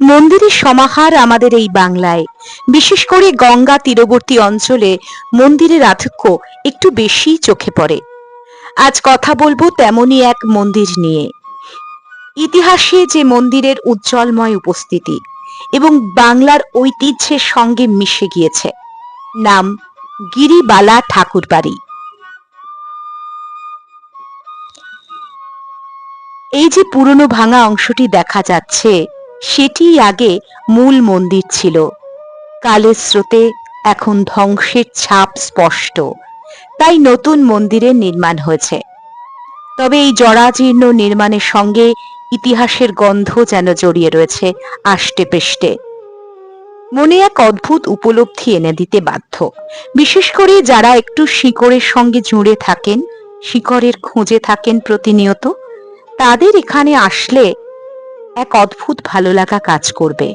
মন্দিরের সমাহার আমাদের এই বাংলায়। বিশেষ করে গঙ্গা তীরবর্তী অঞ্চলে মন্দিরের আধিক্য একটু বেশিই চোখে পড়ে। আজ কথা বলব তেমনই এক মন্দির নিয়ে। ইতিহাসে যে মন্দিরের উজ্জ্বলময় উপস্থিতি এবং বাংলার ঐতিহ্যের সঙ্গে মিশে গিয়েছে। নাম, গিরিবালা ঠাকুরবাড়ি। এই যে পুরনো ভাঙা অংশটি দেখা যাচ্ছে সেটি আগে মূল মন্দির ছিল। কালের স্রোতে এখন ধ্বংসের ছাপ স্পষ্ট। তাই নতুন মন্দিরের নির্মাণ হয়েছে। তবে এই জরাজীর্ণ নির্মাণের সঙ্গে ইতিহাসের গন্ধ যেন জড়িয়ে রয়েছে আষ্টে পৃষ্ঠে মনে এক অদ্ভুত উপলব্ধি এনে দিতে বাধ্য। বিশেষ করে যারা একটু শিকড়ের সঙ্গে জুড়ে থাকেন, শিকড়ের খোঁজে থাকেন প্রতিনিয়ত, তাদের এখানে আসলে এক অদ্ভুত ভালো লাগা কাজ করবে।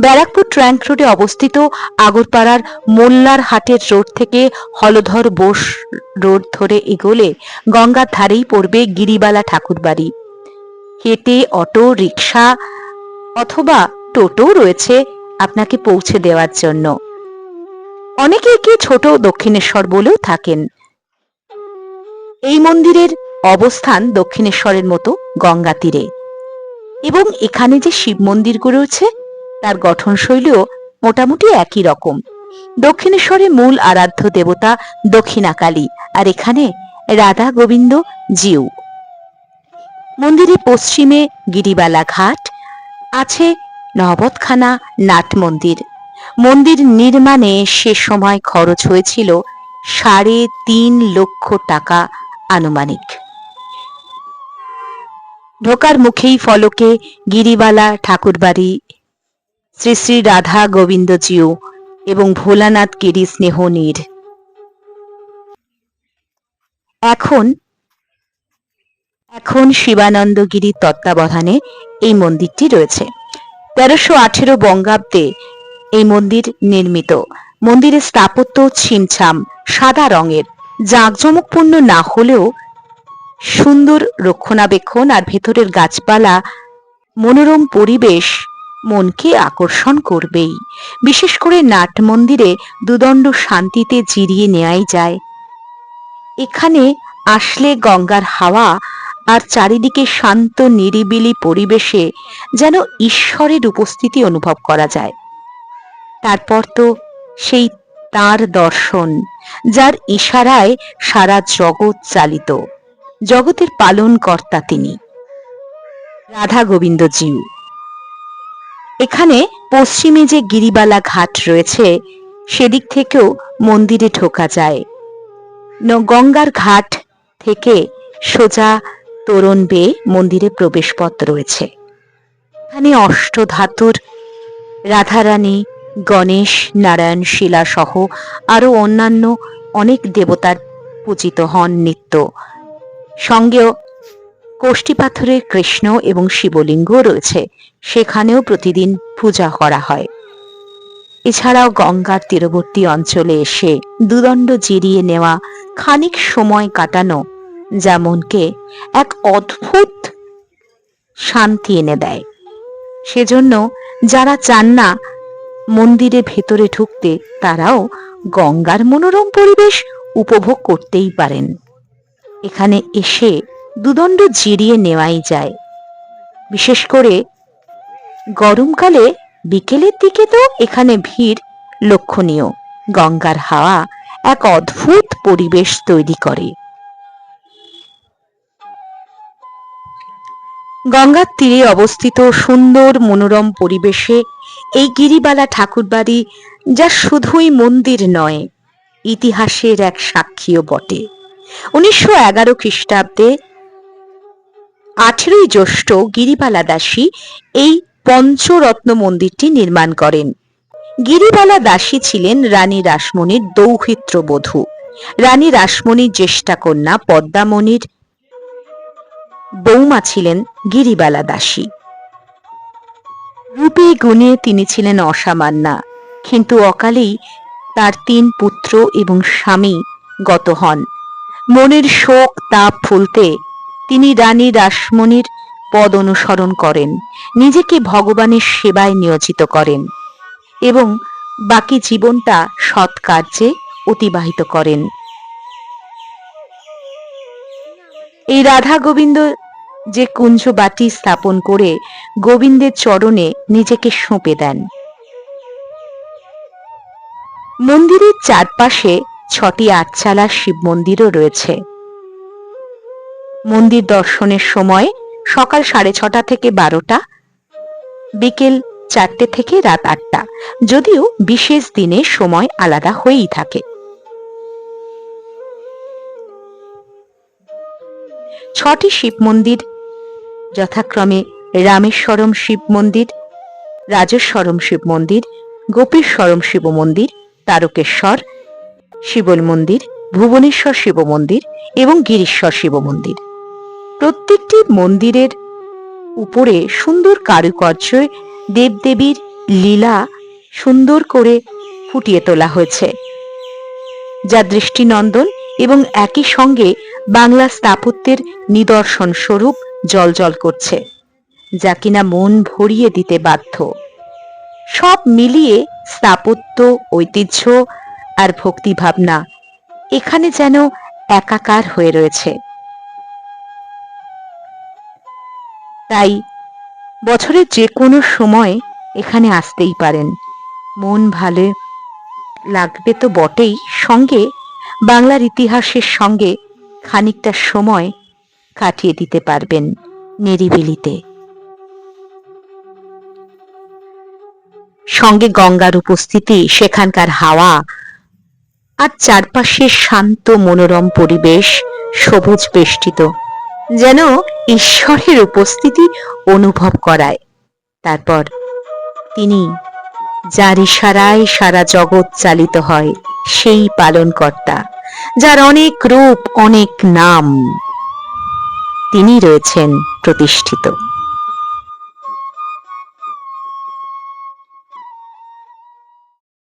ব্যারাকপুর ট্র্যাঙ্ক রোডে অবস্থিত আগরপাড়ার মোল্লার হাটের রোড থেকে হলধর বোস রোড ধরে এগোলে গঙ্গার ধারেই পড়বে গিরিবালা ঠাকুরবাড়ি। হেঁটে অটো রিক্সা অথবা টোটো রয়েছে আপনাকে পৌঁছে দেওয়ার জন্য। অনেকে একে ছোট দক্ষিণেশ্বর বলেও থাকেন। এই মন্দিরের অবস্থান দক্ষিণেশ্বরের মতো গঙ্গা তীরে। এবং এখানে যে শিব মন্দিরগুলো রয়েছে, তার গঠনশৈলীও মোটামুটি একই রকম। দক্ষিণেশ্বরে মূল আরাধ্য দেবতা দক্ষিণাকালী, আর এখানে রাধা গোবিন্দ জিউ। মন্দিরের পশ্চিমে গিরিবালা ঘাট, আছে নহবতখানা নাট মন্দির। মন্দির নির্মাণে সে সময় খরচ হয়েছিল সাড়ে তিন লক্ষ টাকা আনুমানিক। ঢোকার মুখেই ফলকে গিরিবালা ঠাকুরবাড়ি। শ্রী শ্রী রাধা গোবিন্দজিউ এবং ভোলানাথ গিরি স্নেহনীর এখন এখন শিবানন্দগিরির তত্ত্বাবধানে এই মন্দিরটি রয়েছে। তেরোশো আঠেরো বঙ্গাব্দে এই মন্দির নির্মিত। মন্দিরের স্থাপত্য ছিমছাম, সাদা রঙের। জাঁকজমকপূর্ণ না হলেও সুন্দর রক্ষণাবেক্ষণ আর ভেতরের গাছপালা, মনোরম পরিবেশ মনকে আকর্ষণ করবেই। বিশেষ করে নাট মন্দিরে দুদণ্ড শান্তিতে জিরিয়ে নেওয়াই যায়। এখানে আসলে গঙ্গার হাওয়া আর চারিদিকে শান্ত, নিরিবিলি পরিবেশে যেন ঈশ্বরের উপস্থিতি অনুভব করা যায়। তারপর তো সেই তার দর্শন, যার ইশারায় সারা জগৎ চালিত। জগতের পালন কর্তা তিনি। রাধা গোবিন্দ জিউ এখানে পশ্চিমে যে গিরিবালা ঘাট রয়েছে, সেদিক থেকেও মন্দিরে ঢোকা যায়। গঙ্গার ঘাট থেকে সোজা তোরণ বেয়ে মন্দিরে প্রবেশপথ রয়েছে। এখানে অষ্টধাতুর রাধারানী, গণেশ, নারায়ণ শিলা সহ আরও অন্যান্য অনেক দেবতার পূজিত হন নিত্য। সঙ্গেও কোষ্ঠী পাথরের কৃষ্ণ এবং শিবলিঙ্গ রয়েছে। সেখানেও প্রতিদিন পূজা করা হয়। এছাড়াও গঙ্গার তীরবর্তী অঞ্চলে এসে দুদণ্ড জিরিয়ে নেওয়া খানিক সময় কাটানো যা মনকে এক অদ্ভুত শান্তি এনে দেয়। সেজন্য যারা চান না মন্দিরে ভেতরে ঢুকতে, তারাও গঙ্গার মনোরম পরিবেশ উপভোগ করতেই পারেন। এখানে এসে দুদণ্ড জিরিয়ে নেওয়াই যায়। বিশেষ করে গরমকালে বিকেলের দিকে তো এখানে ভিড় লক্ষণীয়। গঙ্গার হাওয়া এক অদ্ভুত পরিবেশ তৈরি করে। গঙ্গার তীরে অবস্থিত সুন্দর মনোরম পরিবেশে এই গিরিবালা ঠাকুরবাড়ি যা শুধুই মন্দির নয়, ইতিহাসের এক সাক্ষীও বটে। উনিশশো এগারো খ্রিস্টাব্দে আঠেরোই জ্যৈষ্ঠ গিরিবালা দাসী এই পঞ্চরত্ন মন্দিরটি নির্মাণ করেন। গিরিবালা দাসী ছিলেন রানী রাসমণির দৌহিত্র বধূ। রানী রাসমণির জ্যেষ্ঠা কন্যা পদ্মামণির বৌমা ছিলেন গিরিবালা দাসী। রূপে গুণে তিনি ছিলেন অসামান্যা, কিন্তু অকালেই তার তিন পুত্র এবং স্বামী গত হন। মনের শোক তাপ ফুলতে তিনি রানী রাসমণির পদ অনুসরণ করেন, নিজেকে ভগবানের সেবায় নিয়োজিত করেন এবং বাকি জীবনটা সৎ কার্যে অতিবাহিত করেন। এই রাধা গোবিন্দ যে কুঞ্জ বাটি স্থাপন করে গোবিন্দের চরণে নিজেকে সঁপে দেন। মন্দিরের চারপাশে ছটি আটচালা শিব মন্দিরও রয়েছে। মন্দির দর্শনের সময় সকাল সাড়ে ছটা থেকে বারোটা, বিকেল চারটে থেকে রাত আটটা, যদিও বিশেষ দিনে সময় আলাদা হয়েই থাকে। ছটি শিব মন্দির, যথাক্রমে রামেশ্বরম শিব মন্দির, রাজেশ্বরম শিব মন্দির, গোপীশ্বরম শিব মন্দির, তারকেশ্বর শিবল মন্দির, ভুবনেশ্বর শিব মন্দির এবং গিরিশ্বর শিব মন্দির। প্রত্যেকটি মন্দিরের উপরে সুন্দর কারুকার্য, দেবদেবীর লীলা সুন্দর করে ফুটিয়ে তোলা হয়েছে। যা দৃষ্টিনন্দন এবং একই সঙ্গে বাংলা স্থাপত্যের নিদর্শন স্বরূপ জলজল করছে, যা কিনা মন ভরিয়ে দিতে বাধ্য। সব মিলিয়ে স্থাপত্য, ঐতিহ্য আর ভক্তি ভাবনা এখানে যেন একাকার হয়ে রয়েছে। তাই বছরের যে কোনো সময় এখানে আসতেই পারেন। মন ভালো লাগবে তো বটেই। সঙ্গে বাংলার ইতিহাসের সঙ্গে খানিকটা সময় কাটিয়ে দিতে পারবেন নিরিবিলিতে। সঙ্গে গঙ্গার উপস্থিতি, সেখানকার হাওয়া আর চারপাশের শান্ত মনোরম পরিবেশ সবুজ বেষ্টিত, যেন ঈশ্বরের উপস্থিতি অনুভব করায়। তারপর তিনি যার ইশারায় সারা জগৎ চালিত হয়, সেই পালনকর্তা, যার অনেক রূপ, অনেক নাম। তিনি রয়েছেন প্রতিষ্ঠিত।